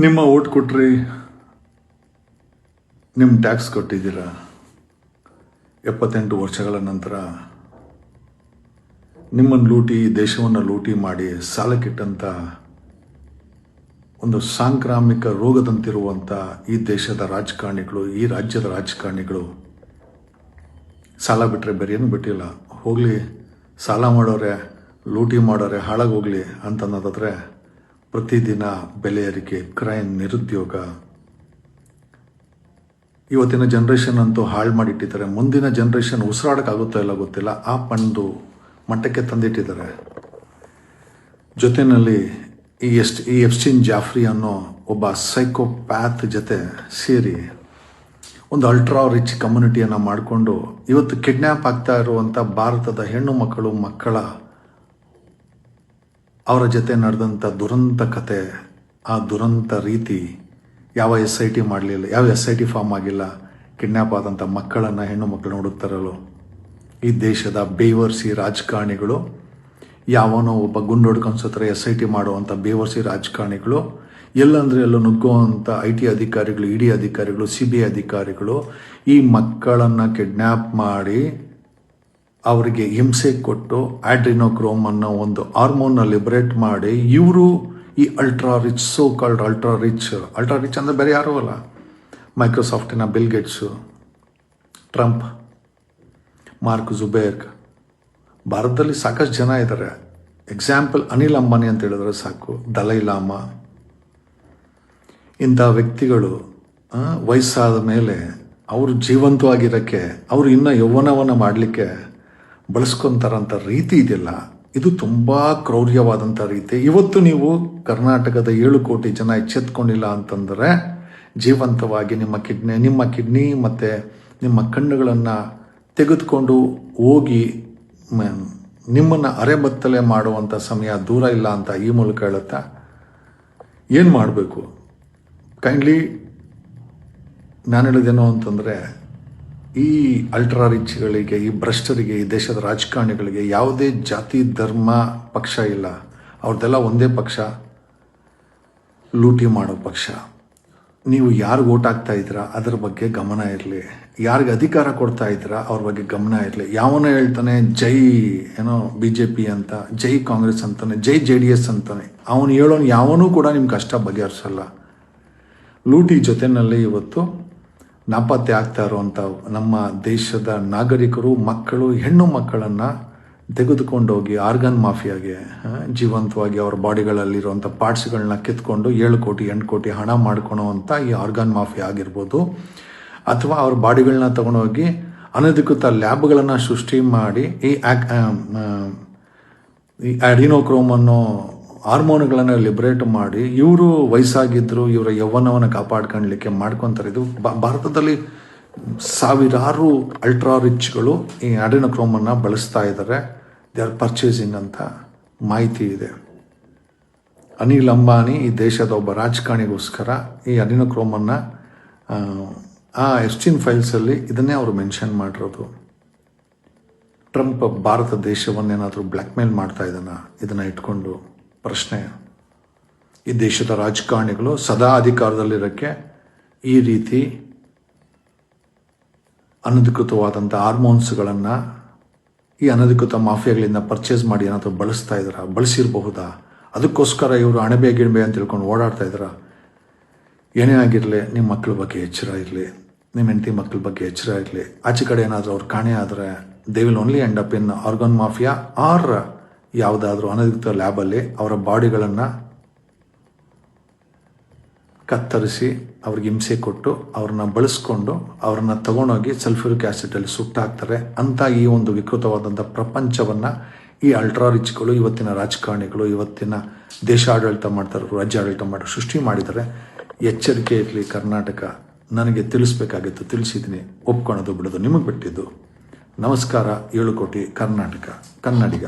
ನಿಮ್ಮ ಓಟ್ ಕೊಟ್ರಿ ನಿಮ್ಮ ಟ್ಯಾಕ್ಸ್ ಕೊಟ್ಟಿದ್ದೀರ? ಎಪ್ಪತ್ತೆಂಟು ವರ್ಷಗಳ ನಂತರ ನಿಮ್ಮನ್ನು ಲೂಟಿ, ದೇಶವನ್ನು ಲೂಟಿ ಮಾಡಿ ಸಾಲಕ್ಕಿಟ್ಟಂಥ ಒಂದು ಸಾಂಕ್ರಾಮಿಕ ರೋಗದಂತಿರುವಂಥ ಈ ದೇಶದ ರಾಜಕಾರಣಿಗಳು, ಈ ರಾಜ್ಯದ ರಾಜಕಾರಣಿಗಳು ಸಾಲ ಬಿಟ್ಟರೆ ಬೇರೆ ಏನು ಬಿಟ್ಟಿಲ್ಲ. ಹೋಗಲಿ, ಸಾಲ ಮಾಡೋರೆ, ಲೂಟಿ ಮಾಡೋರೆ ಹಾಳಾಗಿ ಅಂತ ಅಂತನ್ನೋದಾದ್ರೆ ಪ್ರತಿದಿನ ಬೆಲೆ ಏರಿಕೆ ಕ್ರೈಮ್ ನಿರುದ್ಯೋಗ. ಇವತ್ತಿನ ಜನ್ರೇಷನ್ ಅಂತೂ ಹಾಳು ಮಾಡಿಟ್ಟಿದ್ದಾರೆ. ಮುಂದಿನ ಜನ್ರೇಷನ್ ಉಸಿರಾಡೋಕ್ಕಾಗುತ್ತೋ ಇಲ್ಲ ಗೊತ್ತಿಲ್ಲ. ಆ ಪಂಡು ಮಟ್ಟಕ್ಕೆ ತಂದಿಟ್ಟಿದ್ದಾರೆ. ಜೊತೆಯಲ್ಲಿ ಈ ಎಸ್ಟ್ ಈ ಎಫ್ಸಿನ್ ಜಾಫ್ರಿ ಅನ್ನೋ ಒಬ್ಬ ಸೈಕೋಪ್ಯಾತ್ ಜೊತೆ ಸೇರಿ ಒಂದು ಅಲ್ಟ್ರಾ ರಿಚ್ ಕಮ್ಯುನಿಟಿಯನ್ನು ಮಾಡಿಕೊಂಡು ಇವತ್ತು ಕಿಡ್ನ್ಯಾಪ್ ಆಗ್ತಾ ಇರುವಂಥ ಭಾರತದ ಹೆಣ್ಣು ಮಕ್ಕಳು, ಮಕ್ಕಳ ಅವರ ಜೊತೆ ನಡೆದಂಥ ದುರಂತ ಕತೆ, ಆ ದುರಂತ ರೀತಿ ಯಾವ ಎಸ್ ಐ ಟಿ ಮಾಡಲಿಲ್ಲ, ಯಾವ ಎಸ್ ಐ ಟಿ ಫಾರ್ಮ್ ಆಗಿಲ್ಲ ಕಿಡ್ನ್ಯಾಪ್ ಆದಂಥ ಮಕ್ಕಳನ್ನು ಹೆಣ್ಣು ಮಕ್ಕಳು ಹುಡುಕ್ತಾರಲ್ಲೋ ಈ ದೇಶದ ಬೇವರ್ಸಿ ರಾಜಕಾರಣಿಗಳು, ಯಾವನೋ ಒಬ್ಬ ಗುಂಡು ಹೊಡ್ಕೊಂಡ್ಸತ್ರ ಎಸ್ ಐ ಟಿ ಮಾಡುವಂಥ ಬೇವರ್ಸಿ ರಾಜಕಾರಣಿಗಳು, ಎಲ್ಲಂದ್ರೆ ಎಲ್ಲೋ ನುಗ್ಗುವಂಥ ಐ ಟಿ ಅಧಿಕಾರಿಗಳು ಇ ಡಿ ಅಧಿಕಾರಿಗಳು ಸಿ ಬಿ ಐ ಅಧಿಕಾರಿಗಳು, ಈ ಮಕ್ಕಳನ್ನು ಕಿಡ್ನ್ಯಾಪ್ ಮಾಡಿ ಅವರಿಗೆ ಹಿಂಸೆ ಕೊಟ್ಟು ಆಡ್ರಿನೋಕ್ರೋಮ್ ಅನ್ನೋ ಒಂದು ಹಾರ್ಮೋನ್ನ ಲಿಬರೇಟ್ ಮಾಡಿ ಇವರು ಈ ultra rich so called ultra rich ultra rich ಅಂದರೆ ಬೇರೆ ಯಾರೂ ಅಲ್ಲ. ಮೈಕ್ರೋಸಾಫ್ಟಿನ Bill Gates Trump Mark Zuckerberg ಭಾರತದಲ್ಲಿ ಸಾಕಷ್ಟು ಜನ ಇದ್ದಾರೆ. ಎಕ್ಸಾಂಪಲ್ ಅನಿಲ್ ಅಂಬಾನಿ ಅಂತ ಹೇಳಿದ್ರೆ ಸಾಕು, ದಲೈ ಲಾಮಾ. ಇಂಥ ವ್ಯಕ್ತಿಗಳು ವಯಸ್ಸಾದ ಮೇಲೆ ಅವರು ಜೀವಂತವಾಗಿರೋಕ್ಕೆ, ಅವರು ಇನ್ನೂ ಯೌವನವನ್ನು ಮಾಡಲಿಕ್ಕೆ ಬಳಸ್ಕೊಂತಾರಂಥ ರೀತಿ ಇದೆಯಲ್ಲ, ಇದು ತುಂಬ ಕ್ರೌರ್ಯವಾದಂಥ ರೀತಿ. ಇವತ್ತು ನೀವು ಕರ್ನಾಟಕದ ಏಳು ಕೋಟಿ ಜನ ಎಚ್ಚೆತ್ಕೊಂಡಿಲ್ಲ ಅಂತಂದರೆ ಜೀವಂತವಾಗಿ ನಿಮ್ಮ ಕಿಡ್ನಿ ನಿಮ್ಮ ಕಿಡ್ನಿ ಮತ್ತು ನಿಮ್ಮ ಕಣ್ಣುಗಳನ್ನು ತೆಗೆದುಕೊಂಡು ಹೋಗಿ ನಿಮ್ಮನ್ನು ಅರೆಬತ್ತಲೆ ಮಾಡುವಂಥ ಸಮಯ ದೂರ ಇಲ್ಲ ಅಂತ ಈ ಮೂಲಕ ಹೇಳುತ್ತಾ? ಏನು ಮಾಡಬೇಕು? ಕೈಂಡ್ಲಿ ನಾನು ಹೇಳಿದೇನೋ ಅಂತಂದರೆ ಈ ಅಲ್ಟ್ರಾ ರಿಚ್ಗಳಿಗೆ ಈ ಭ್ರಷ್ಟರಿಗೆ, ಈ ದೇಶದ ರಾಜಕಾರಣಿಗಳಿಗೆ ಯಾವುದೇ ಜಾತಿ, ಧರ್ಮ, ಪಕ್ಷ ಇಲ್ಲ. ಅವ್ರದ್ದೆಲ್ಲ ಒಂದೇ ಪಕ್ಷ. ಲೂಟಿ ಮಾಡೋ ಪಕ್ಷ. ನೀವು ಯಾರಿಗೆ ಓಟ್ ಹಾಕ್ತಾ ಇದ್ದೀರಾ, ಅದ್ರ ಬಗ್ಗೆ ಗಮನ ಇರಲಿ. ಯಾರಿಗೆ ಅಧಿಕಾರ ಕೊಡ್ತಾ ಇದ್ದೀರಾ, ಅವ್ರ ಬಗ್ಗೆ ಗಮನ ಇರಲಿ. ಯಾವನೋ ಹೇಳ್ತಾನೆ, ಜೈ ಏನೋ ಬಿ ಜೆ ಪಿ ಅಂತ, ಜೈ ಕಾಂಗ್ರೆಸ್ ಅಂತಾನೆ, ಜೈ ಜೆ ಡಿ ಎಸ್ ಅಂತಾನೆ. ಅವನು ಹೇಳೋನು ಯಾವನೂ ಕೂಡ ನಿಮ್ಮ ಕಷ್ಟ ಬಗೆಹರಿಸಲ್ಲ. ಲೂಟಿ ಜೊತೆಯಲ್ಲಿ ಇವತ್ತು ನಾಪತ್ತೆ ಆಗ್ತಾ ಇರುವಂಥ ನಮ್ಮ ದೇಶದ ನಾಗರಿಕರು, ಮಕ್ಕಳು, ಹೆಣ್ಣು ಮಕ್ಕಳನ್ನು ತೆಗೆದುಕೊಂಡೋಗಿ ಆರ್ಗನ್ ಮಾಫಿಯಾಗೆ ಜೀವಂತವಾಗಿ ಅವ್ರ ಬಾಡಿಗಳಲ್ಲಿರುವಂಥ ಪಾರ್ಟ್ಸ್ಗಳನ್ನ ಕಿತ್ಕೊಂಡು ಏಳು ಕೋಟಿ, ಎಂಟು ಕೋಟಿ ಹಣ ಮಾಡ್ಕೊಳೋವಂಥ ಈ ಆರ್ಗನ್ ಮಾಫಿಯಾ ಆಗಿರ್ಬೋದು. ಅಥವಾ ಅವ್ರ ಬಾಡಿಗಳನ್ನ ತಗೊಂಡೋಗಿ ಅನಧಿಕೃತ ಲ್ಯಾಬ್ಗಳನ್ನು ಸೃಷ್ಟಿ ಮಾಡಿ ಈ ಈ ಅಡಿನೋಕ್ರೋಮ್ ಅನ್ನೋ ಹಾರ್ಮೋನ್ಗಳನ್ನು ಲಿಬರೇಟ್ ಮಾಡಿ ಇವರು ವಯಸ್ಸಾಗಿದ್ದರು ಇವರ ಯೌವನವನ್ನು ಕಾಪಾಡ್ಕೊಳ್ಲಿಕ್ಕೆ ಮಾಡ್ಕೊತಾರೆ. ಇದು ಭಾರತದಲ್ಲಿ ಸಾವಿರಾರು ಅಲ್ಟ್ರಾ ರಿಚ್ಗಳು ಈ ಅಡಿನೋಕ್ರೋಮನ್ನು ಬಳಸ್ತಾ ಇದ್ದಾರೆ ದೇ ಆರ್ ಪರ್ಚೇಸಿಂಗ್ ಅಂತ ಮಾಹಿತಿ ಇದೆ. ಅನಿಲ್ ಅಂಬಾನಿ ಈ ದೇಶದ ಒಬ್ಬ ರಾಜಕಾರಣಿಗೋಸ್ಕರ ಈ ಅಡಿನೋಕ್ರೋಮನ್ನು, ಆ ಎಸ್ಟಿನ್ ಫೈಲ್ಸಲ್ಲಿ ಇದನ್ನೇ ಅವರು ಮೆನ್ಷನ್ ಮಾಡಿರೋದು. ಟ್ರಂಪ್ ಭಾರತ ದೇಶವನ್ನೇನಾದರೂ ಬ್ಲ್ಯಾಕ್ ಮೇಲ್ ಮಾಡ್ತಾ ಇದ್ದಾನ? ಇದನ್ನು ಇಟ್ಕೊಂಡು ಪ್ರಶ್ನೆ. ಈ ದೇಶದ ರಾಜಕಾರಣಿಗಳು ಸದಾ ಅಧಿಕಾರದಲ್ಲಿರೋಕ್ಕೆ ಈ ರೀತಿ ಅನಧಿಕೃತವಾದಂಥ ಹಾರ್ಮೋನ್ಸ್ಗಳನ್ನು ಈ ಅನಧಿಕೃತ ಮಾಫಿಯಾಗಳಿಂದ ಪರ್ಚೇಸ್ ಮಾಡಿ ಏನಾದರೂ ಬಳಸ್ತಾ ಇದ್ದಾರಾ ಬಳಸಿರಬಹುದಾ? ಅದಕ್ಕೋಸ್ಕರ ಇವರು ಅಣಬೆ ಗಿಣಬೆ ಅಂತ ತಿಳ್ಕೊಂಡು ಓಡಾಡ್ತಾ ಇದ್ದಾರಾ ಏನೇ ಆಗಿರಲಿ ನಿಮ್ಮ ಮಕ್ಕಳ ಬಗ್ಗೆ ಎಚ್ಚರ ಇರಲಿ ನಿಮ್ಮ ಹೆಂಡತಿ ಮಕ್ಕಳ ಬಗ್ಗೆ ಎಚ್ಚರ ಇರಲಿ, ಆಚೆ ಕಡೆ ಏನಾದರೂ ಅವ್ರು ಕಾಣೆ ಆದರೆ they will only end up in organ mafia or ಯಾವುದಾದ್ರೂ ಅನಧಿಕೃತ ಲ್ಯಾಬಲ್ಲಿ ಅವರ ಬಾಡಿಗಳನ್ನು ಕತ್ತರಿಸಿ ಅವ್ರಿಗೆ ಹಿಂಸೆ ಕೊಟ್ಟು ಅವ್ರನ್ನ ಬಳಸ್ಕೊಂಡು ಅವ್ರನ್ನ ತಗೊಂಡೋಗಿ ಸಲ್ಫ್ಯೂರಿಕ್ ಆ್ಯಸಿಡಲ್ಲಿ ಸುಟ್ಟಾಕ್ತಾರೆ ಅಂತ ಈ ಒಂದು ವಿಕೃತವಾದಂಥ ಪ್ರಪಂಚವನ್ನು ಈ ಅಲ್ಟ್ರಾ ರಿಚ್ಗಳು ಇವತ್ತಿನ ರಾಜಕಾರಣಿಗಳು, ಇವತ್ತಿನ ದೇಶ ಆಡಳಿತ ಮಾಡ್ತಾರೆ ರಾಜ್ಯ ಆಡಳಿತ ಮಾಡಿ ಸೃಷ್ಟಿ ಮಾಡಿದರೆ ಎಚ್ಚರಿಕೆ ಇರಲಿ ಕರ್ನಾಟಕ. ನನಗೆ ತಿಳಿಸ್ಬೇಕಾಗಿತ್ತು, ತಿಳಿಸಿದ್ದೀನಿ. ಒಪ್ಕೊಳ್ಳೋದು ಬಿಡೋದು ನಿಮಗೆ ಬಿಟ್ಟಿದ್ದು. ನಮಸ್ಕಾರ, ಏಳು ಕೋಟಿ ಕರ್ನಾಟಕ, ಕನ್ನಡಿಗ.